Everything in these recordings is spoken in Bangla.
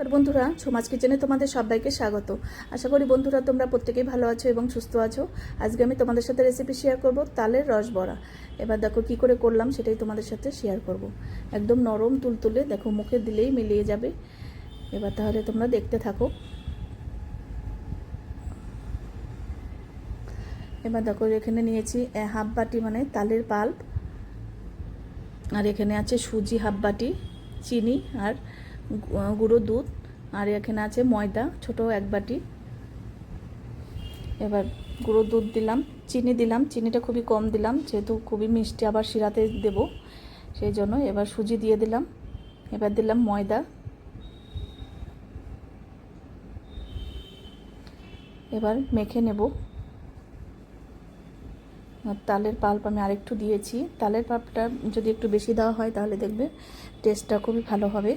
আর বন্ধুরা সমাজ কিচেনে তোমাদের সবাইকে স্বাগত। আশা করি বন্ধুরা তোমরা প্রত্যেকেই ভালো আছো এবং সুস্থ আছো। আজকে আমি তোমাদের সাথে রেসিপি শেয়ার করব তালের রস বড়া। এবার দেখো কি করে করলাম সেটাই তোমাদের সাথে শেয়ার করব। একদম নরম তুলতুলে, দেখো মুখে দিলেই মিলিয়ে যাবে। এবার তাহলে তোমরা দেখতে থাকো। এবার দেখো এখানে নিয়েছি হাফ বাটি মানে তালের পাল্প। আর এখানে আছে সুজি হাফ বাটি, চিনি আর গুঁড়ো দুধ, আর এখানে আছে ময়দা, ছোট এক বাটি। এবার গুঁড়ো দুধ দিলাম, চিনি দিলাম, চিনিটা খুবই কম দিলাম, যেহেতু খুবই মিষ্টি, আবার শিরাতে দেব, সেই জন্য এবার সুজি দিয়ে দিলাম। এবার দিলাম ময়দা। এবার মেখে নেব। তালের পাল্প আমি আরেকটু দিয়েছি। তালের পাল্পটা যদি একটু বেশি দেওয়া হয়, তাহলে দেখবে টেস্টটা খুবই ভালো হবে।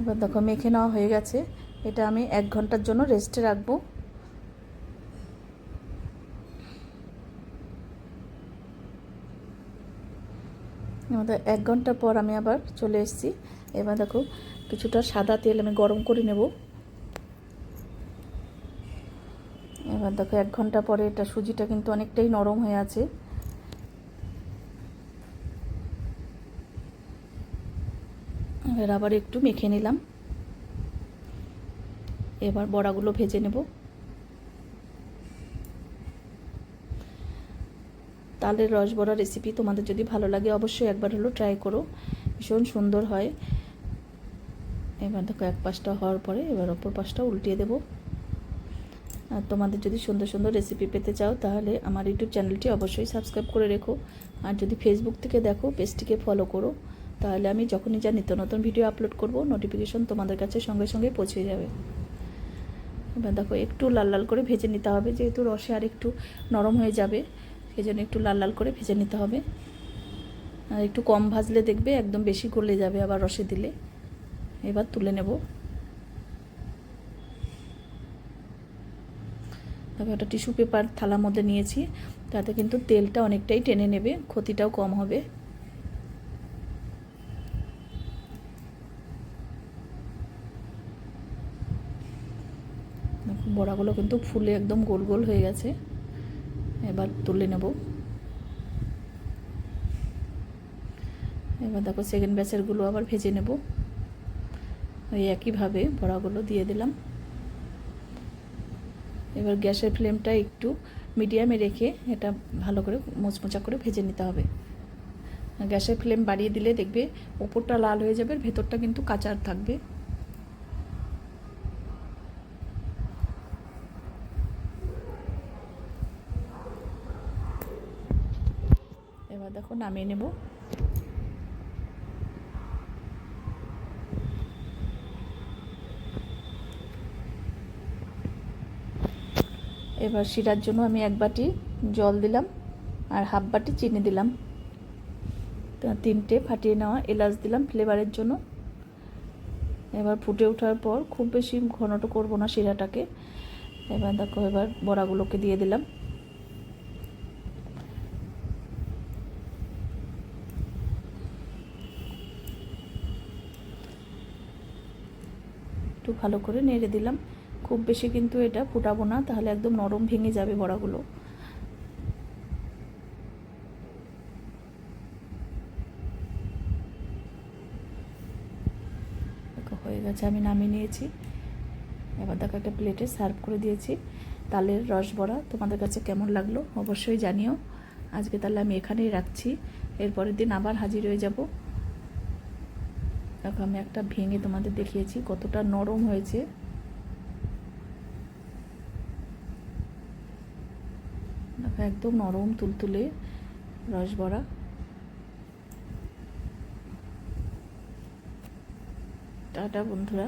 এবার দেখো মেখে নেওয়া হয়ে গেছে। এটা আমি এক ঘণ্টার জন্য রেস্টে রাখব। আমাদের এক ঘণ্টা পর আমি আবার চলে এসেছি। এবার দেখো কিছুটা সাদা তেল আমি গরম করে নেব। এবার দেখো এক ঘণ্টা পরে এটা সুজিটা কিন্তু অনেকটাই নরম হয়ে আছে। এবার আবার একটু মেখে নিলাম। এবার বড়াগুলো ভেজে নেব। তালের রস বড়া রেসিপি তোমাদের যদি ভালো লাগে অবশ্যই একবার হলো ট্রাই করো। ভীষণ সুন্দর হয়। এবার দেখো এক পাশটা হওয়ার পরে এবার অপর পাশটা উল্টিয়ে দেবো। আর তোমাদের যদি সুন্দর সুন্দর রেসিপি পেতে চাও তাহলে আমার ইউটিউব চ্যানেলটি অবশ্যই সাবস্ক্রাইব করে রেখো। আর যদি ফেসবুক থেকে দেখো পেজটিকে ফলো করো। তাহলে আমি যখনই যা নিত্য নতুন ভিডিও আপলোড করব নোটিফিকেশন তোমাদের কাছে সঙ্গে সঙ্গে পৌঁছে যাবে। এবার দেখো, একটু লাল লাল করে ভেজে নিতে হবে, যেহেতু রসে আর একটু নরম হয়ে যাবে সেই জন্য একটু লাল লাল করে ভেজে নিতে হবে। আর একটু কম ভাজলে দেখবে একদম বেশি গলে যাবে আবার রসে দিলে। এবার তুলে নেব। তবে একটা টিস্যু পেপার থালার মধ্যে নিয়েছি, তাতে কিন্তু তেলটা অনেকটাই টেনে নেবে, ক্ষতিটাও কম হবে। বড়াগুলো কিন্তু ফুলে একদম গোল গোল হয়ে গেছে। এবার তুলে নেব। এবার দেখো সেকেন্ড ব্যাচেরগুলো আবার ভেজে নেব। ওই একইভাবে বড়াগুলো দিয়ে দিলাম। এবার গ্যাসের ফ্লেমটা একটু মিডিয়ামে রেখে এটা ভালো করে মোচমোচা করে ভেজে নিতে হবে। গ্যাসের ফ্লেম বাড়িয়ে দিলে দেখবে ওপরটা লাল হয়ে যাবে ভেতরটা কিন্তু কাঁচার থাকবে এবার দেখো, নামিয়ে নেব। এবার শিরার জন্য আমি এক বাটি জল দিলাম আর হাফ বাটি চিনি দিলাম। তিনটে ফাটিয়ে নেওয়া এলাচ দিলাম ফ্লেভারের জন্য। এবার ফুটে ওঠার পর খুব বেশি ঘনটো করব না শিরাটাকে। এবার দেখো, এবার বড়াগুলোকে দিয়ে দিলাম। একটু ভালো করে নেড়ে দিলাম। খুব বেশি কিন্তু এটা ফুটাবো না, তাহলে একদম নরম ভেঙে যাবে বড়াগুলো। হয়ে গেছে, আমি নামিয়ে নিয়েছি। এবার দেখো, একটা প্লেটে সার্ভ করে দিয়েছি তালের রস বড়া। তোমাদের কাছে কেমন লাগল অবশ্যই জানিও। আজকে তাহলে আমি এখানেই রাখছি। এরপরের দিন আবার হাজির হয়ে যাব। দেখো, আমি একটা ভেঙে তোমাদের দেখিয়েছি, কতটা নরম হয়েছে। দেখো, একদম নরম তুলতুলে রস বড়া। টাটা, বন্ধুরা।